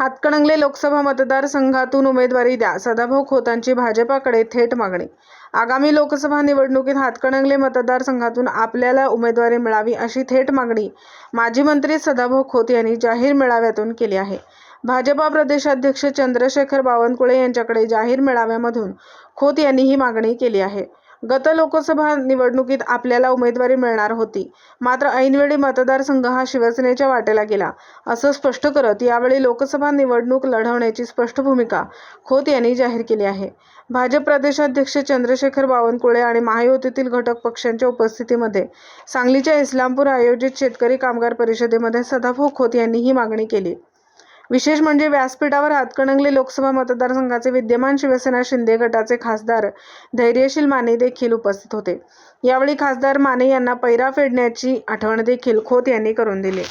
हातकणंगले लोकसभा मतदारसंघातून उमेदवारी द्या. सदाभाऊ खोतांची भाजपाकडे थेट मागणी. आगामी लोकसभा निवडणुकीत हातकणंगले मतदारसंघातून आपल्याला उमेदवारी मिळावी अशी थेट मागणी माजी मंत्री सदाभाऊ खोत यांनी जाहीर मेळाव्यातून केली आहे. भाजपा प्रदेशाध्यक्ष चंद्रशेखर बावनकुळे यांच्याकडे जाहीर मेळाव्यामधून खोत यांनी ही मागणी केली आहे. गत लोकसभा निवडणुकीत आपल्याला उमेदवारी मिळणार होती. मात्र ऐनवेळी मतदारसंघ हा शिवसेनेच्या वाटेला गेला असं स्पष्ट करत यावेळी लोकसभा निवडणूक लढवण्याची स्पष्ट भूमिका खोत यांनी जाहीर केली आहे. भाजप प्रदेशाध्यक्ष चंद्रशेखर बावनकुळे आणि महायुतीतील घटक पक्षांच्या उपस्थितीमध्ये सांगलीच्या इस्लामपूर आयोजित शेतकरी कामगार परिषदेमध्ये सदाभाऊ खोत यांनी ही मागणी केली. विशेष म्हणजे व्यासपीठावर हातकणंगले लोकसभा मतदारसंघाचे विद्यमान शिवसेना शिंदे गटाचे खासदार धैर्यशील माने देखील उपस्थित होते. यावेळी खासदार माने यांना पैरा फेडण्याची आठवण देखील खोत यांनी करून दिली.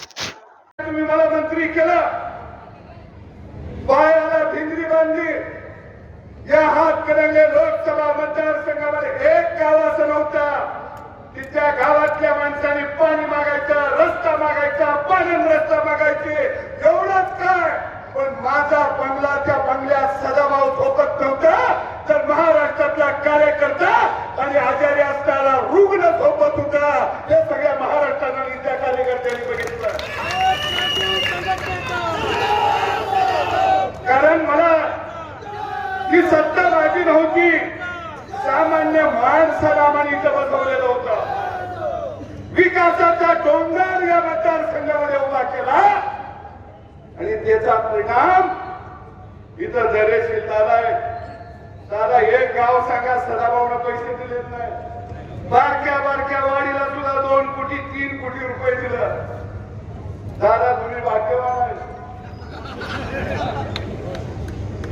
या हातकणंगले लोकसभा मतदारसंघामध्ये एक गाव असं नव्हता. की त्या गावातल्या माणसाने पाणी मागायचं रस्ता मागायचा पाणी रस्ता मागायचे. माझा बंगला त्या बंगल्यात सदाभाऊ झोपत नव्हता तर महाराष्ट्रातला कार्यकर्ता आणि आजारी असणारा रुग्ण झोपत होता. हे सगळ्या महाराष्ट्रानं त्या कार्यकर्त्यांनी बघितलं. कारण मला ही सत्ता माझी नव्हती. सामान्य माणसाला आम्हाला इथं बसवलेलं होतं. विकासाचा डोंगर या मतदारसंघामध्ये उभा केला. आणि त्याचा परिणाम इथं धैर्यशील दादा आहे. दादा एक गाव सांगा सदाभाऊला पैसे दिलेत नाही. बारक्या बारक्या वाडीला सुद्धा दोन कोटी तीन कोटी रुपये दिलं. दादा तुम्ही भाग्यवान आहे.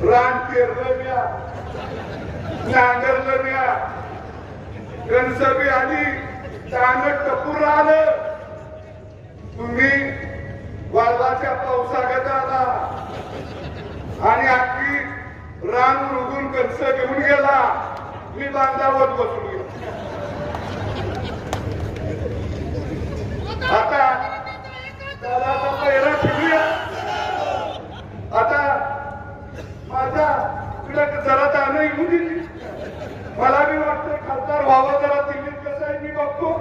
रान पेरलं म्या नांगरलं म्या कणसबी आली चांगलं टपूर आलं. तुम्ही वादळाच्या पावसागत आला आणि अगदी रान रुगून कंस घेऊन गेला. मी बांधावर बसलो आता दादाचा पहिला फिरूया आता माझ्या तुला जरा त्यानं येऊ दिली मला बी वाटतंय खासदार व्हावा जरा दिल्लीत कसं आहे मी बघतो.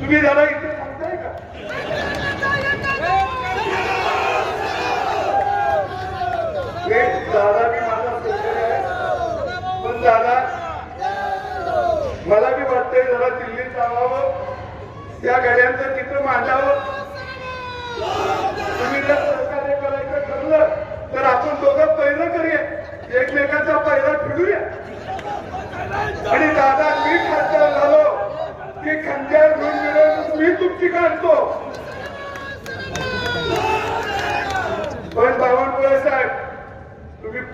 तुम्ही जरा इथे सांगताय का हे दादा मी माझा शेतकरी आहे. पण दादा मला बी वाटतंय जरा दिल्लीत जावावं त्या गाड्यांचं चित्र मांडावं. तुम्ही जर सहकार्य करायचं ठरलं तर आपण दोघं पहिलं करूया. एकमेकाचा पहिला फिरूया. आणि दादा मी खासदार झालो. की खंड्या घेऊन मिळून मी तुमची काढतो. पण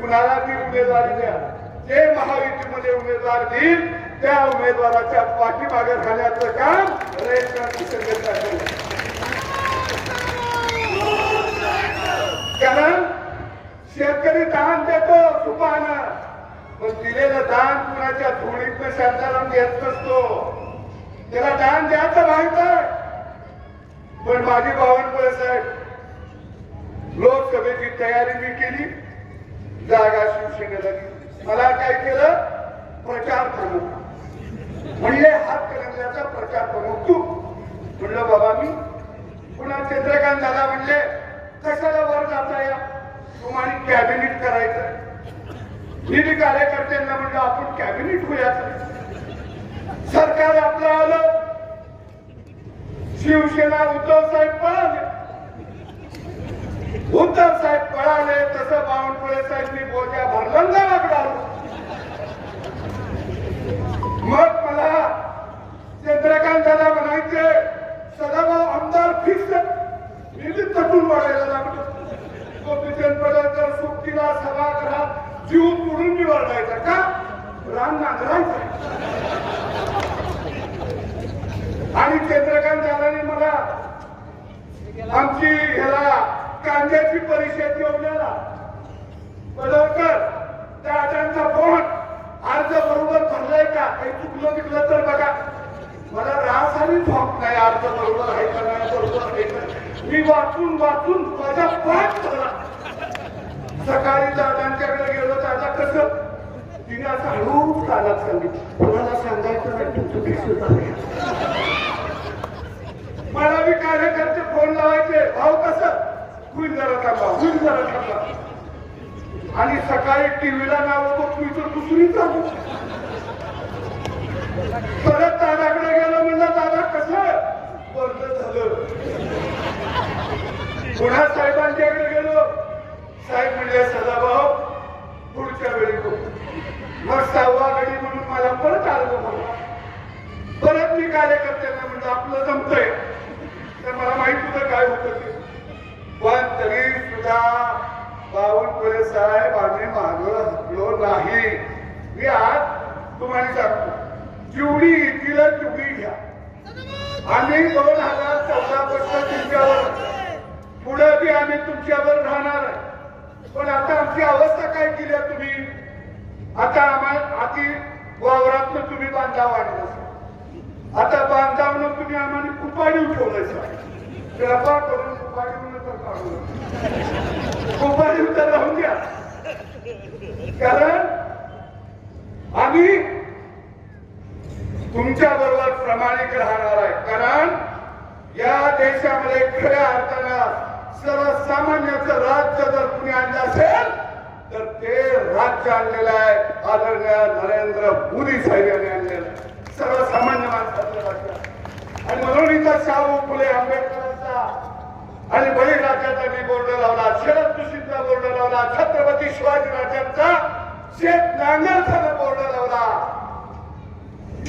कुणाला ती उमेदवारी द्या. जे महायुतीमध्ये उमेदवार देईल त्या उमेदवाराच्या पाठीमागे राहण्याचं काम कारण शेतकरी दान देतो सुपाना. पण दिलेलं दान कुणाच्या धुळीतनं शांताराम घेत नसतो. त्याला दान द्यायचं माहीत पण माझी बावनकुळे साहेब लोकसभेची तयारी मी केली. जागा शिवसेनेला दिली. मला काय केलं? प्रचार प्रमुख. म्हणले हात करंजाचा प्रचार प्रमुख तू. म्हणलं बाबा मी. पुन्हा चंद्रकांत दादा म्हणले कशाला वर जाता या तुम्हाला कॅबिनेट करायचं मी बी कार्यकर्त्यांना म्हणलं आपण कॅबिनेट होऊयाचं सरकार आपलं आलं. शिवसेना उद्धव साहेब पळाले. उद्धव साहेब पळाले तसं बावनकुळे साहेबनी बोजा भरलं गावाकडे आलो मग मला चंद्रकांत दादा म्हणायचे सदाभाऊ आमदार फिक्स मी बी तटून वाढायला लागलो. गोपीचंद पडळकर सुट्टीला सभागृहात जीव तोडून मी वाढायचा. का? राम नांगरायचा आणि चंद्रकांत दादाने मला आमची ह्याला कांद्याची परिषद घेऊन आला पडळकर दादांचा फोन अर्ज बरोबर भरलाय का काही चुकलं बिकलं तर बघा मला रास आणि झोप नाही अर्ज बरोबर आहे का नाही बरोबर आहे का मी वाचून वाचून माझा पाठ झाला. सकाळी दादांच्याकडे गेलो दादा कसं? तिने असं हळू चालत सांगितलं. तुम्हाला सांगायचं नाही तुमचं दिसून मला मी कार्यकर्ते फोन लावायचे. भाऊ कसं? होईल जरा थांबा होईल जरा थांबा. आणि सकाळी टीव्हीला नाव बघ तर दुसरी चालू परत दादाकडे गेलो म्हणलं दादा कसं? बंद झालं. पुन्हा साहेबांच्याकडे गेलो. साहेब म्हणजे सदाभाऊ पुढच्या वेळी मग सहावा गडी म्हणून मला परत आलो मला परत मी कार्यकर्त्यांना म्हणलं आपलं जमतंय. तर मला माहीत होतं काय होतं ते. पण तरी सुद्धा बावनकुळे साहेब आम्ही मागं हटलो नाही. मी आज तुम्हाला सांगतो जेवढी आम्ही दोन हजार चौदा पर्यंत तुमच्यावर पुढे बी आम्ही तुमच्यावर राहणार आहे. पण आता आमची अवस्था काय केली आहे तुम्ही? आता आम्हाला आधी वावरात तुम्ही बांधाव आणलं आता बांधावनं तुम्ही आम्हाला कुपाडी ठेवलं कृपा करून कुपाडी तर काढू कुपाडी तर राहून द्या. कारण आम्ही तुमच्या बरोबर प्रामाणिक राहणार आहे. कारण या देशामध्ये खऱ्या अर्थानं सर्वसामान्याच राज्य जर कुणी आणलं असेल तर ते राज्य आणलेलं आहे. आदरणीय नरेंद्र मोदी साहेबांनी आणलेलं आहे. सर्वसामान्य माणसाचं राज्य आणि म्हणून इथं शाहू फुले आंबेडकरांचा आणि बळीराजाचा मी बोर्ड लावला शरद जोशींचा बोर्ड लावला छत्रपती शिवाजी राजांचा शेत नांगरचा बोर्ड लावला.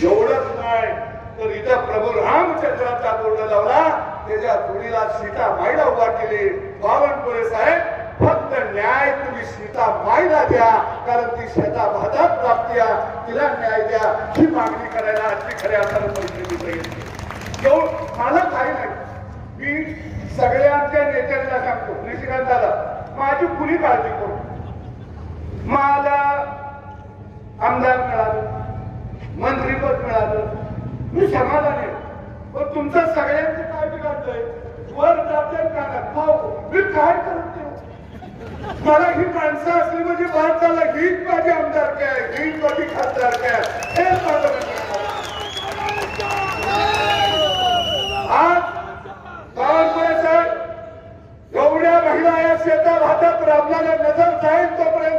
एवढं नाही तर इथं प्रभू रामचंद्रांचा बोर्ड लावला. त्याच्या जोडीला सीता माईला उभा केली. बावनकुळे साहेब फक्त न्याय तुम्ही सीता माईला द्या. कारण ती शेता भातात प्राप्ती तिला न्याय द्या. ही मागणी करायला आजची खऱ्या अर्थानं परिस्थिती मला काही नाही. मी सगळ्या आमच्या नेत्यांना सांगतो निशिकांत माझी कुणी काळजी करू? मला आमदार मिळालं मंत्रीपद मिळालं. मी समाधान आहे. पण तुमचं सगळ्यांचं काय बिघडलंय वर जाते मी काय करते मला ही माणसं असली म्हणजे बाद झाला. हीच माझी आमदार आहे हीच माझी खासदार काय? हे माझं आज बाळासाहेब एवढ्या महिला या शेतात हातात राबणाऱ्या नजर जाईल तोपर्यंत